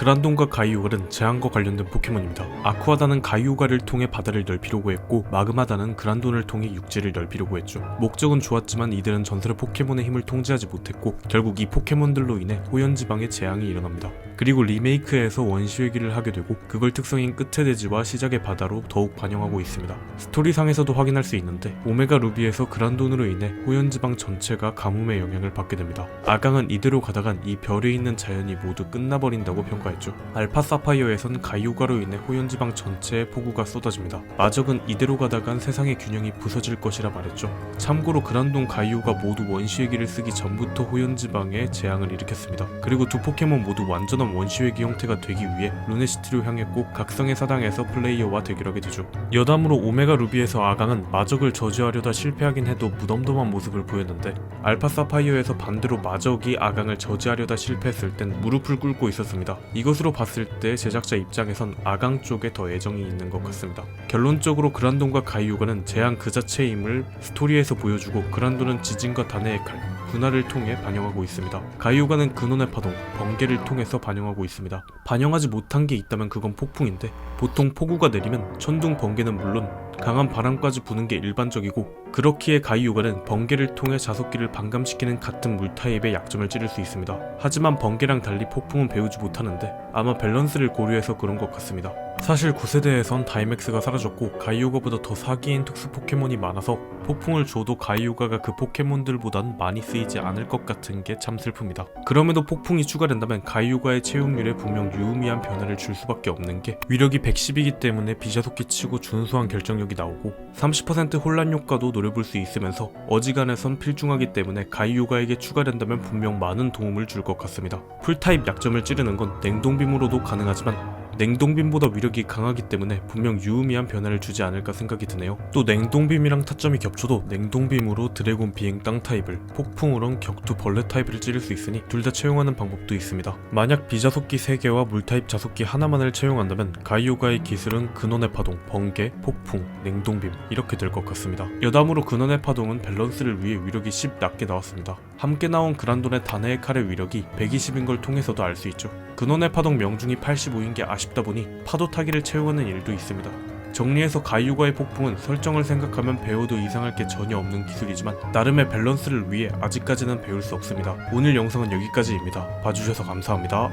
그란돈과 가이오갈은 재앙과 관련된 포켓몬입니다. 아쿠아다는 가이오갈을 통해 바다를 넓히려고 했고 마그마다는 그란돈을 통해 육지를 넓히려고 했죠. 목적은 좋았지만 이들은 전설의 포켓몬의 힘을 통제하지 못했고 결국 이 포켓몬들로 인해 호연지방에 재앙이 일어납니다. 그리고 리메이크에서 원시회기를 하게 되고 그걸 특성인 끝의 대지와 시작의 바다로 더욱 반영하고 있습니다. 스토리상에서도 확인할 수 있는데 오메가 루비에서 그란돈으로 인해 호연지방 전체가 가뭄의 영향을 받게 됩니다. 아강은 이대로 가다간 이 별에 있는 자연이 모두 끝나버린다고 평가했죠. 알파 사파이어에선 가이오가로 인해 호연지방 전체에 폭우가 쏟아집니다. 마적은 이대로 가다간 세상의 균형이 부서질 것이라 말했죠. 참고로 그란돈 가이오가 모두 원시회기를 쓰기 전부터 호연지방에 재앙을 일으켰습니다. 그리고 두 포켓몬 모두 완전한 원시회기 형태가 되기 위해 루네시티로 향했고 각성의 사당에서 플레이어와 대결하게 되죠. 여담으로 오메가 루비에서 아강은 마적을 저지하려다 실패하긴 해도 무덤덤한 모습을 보였는데 알파 사파이어에서 반대로 마적이 아강을 저지하려다 실패했을 땐 무릎을 꿇고 있었습니다. 이것으로 봤을 때 제작자 입장에선 아강 쪽에 더 애정이 있는 것 같습니다. 결론적으로 그란돈과 가이오가는 재앙 그 자체의 힘을 스토리에서 보여주고 그란돈은 지진과 단해의 칼, 분화를 통해 반영하고 있습니다. 가이오가는 근원의 파동, 번개를 통해서 반영 하고 있습니다. 반영하지 못한 게 있다면 그건 폭풍인데 보통 폭우가 내리면 천둥 번개는 물론 강한 바람까지 부는 게 일반적이고 그렇기에 가이오가는 번개를 통해 자석기를 반감시키는 같은 물 타입의 약점을 찌를 수 있습니다. 하지만 번개랑 달리 폭풍은 배우지 못하는데 아마 밸런스를 고려해서 그런 것 같습니다. 사실 9세대에선 다이맥스가 사라졌고 가이오가보다 더 사기인 특수 포켓몬이 많아서 폭풍을 줘도 가이오가가 그 포켓몬들보단 많이 쓰이지 않을 것 같은 게 참 슬픕니다. 그럼에도 폭풍이 추가된다면 가이오가의 채용률에 분명 유의미한 변화를 줄 수밖에 없는 게 위력이 110이기 때문에 비자속기 치고 준수한 결정력이 나오고 30% 혼란 효과도 노려볼 수 있으면서 어지간해선 필중하기 때문에 가이오가에게 추가된다면 분명 많은 도움을 줄 것 같습니다. 풀타입 약점을 찌르는 건 냉동빔으로도 가능하지만 냉동빔보다 위력이 강하기 때문에 분명 유의미한 변화를 주지 않을까 생각이 드네요. 또 냉동빔이랑 타점이 겹쳐도 냉동빔으로 드래곤 비행 땅 타입을, 폭풍으론 격투 벌레 타입을 찌를 수 있으니 둘 다 채용하는 방법도 있습니다. 만약 비자속기 3개와 물타입 자속기 하나만을 채용한다면 가이오가의 기술은 근원의 파동, 번개, 폭풍, 냉동빔 이렇게 될 것 같습니다. 여담으로 근원의 파동은 밸런스를 위해 위력이 10 낮게 나왔습니다. 함께 나온 그란돈의 단해의 칼의 위력이 120인 걸 통해서도 알 수 있죠. 근원의 파동 명중이 85인 게 아쉽다 보니 파도 타기를 채우는 일도 있습니다. 정리해서 가이오가의 폭풍은 설정을 생각하면 배워도 이상할 게 전혀 없는 기술이지만 나름의 밸런스를 위해 아직까지는 배울 수 없습니다. 오늘 영상은 여기까지입니다. 봐주셔서 감사합니다.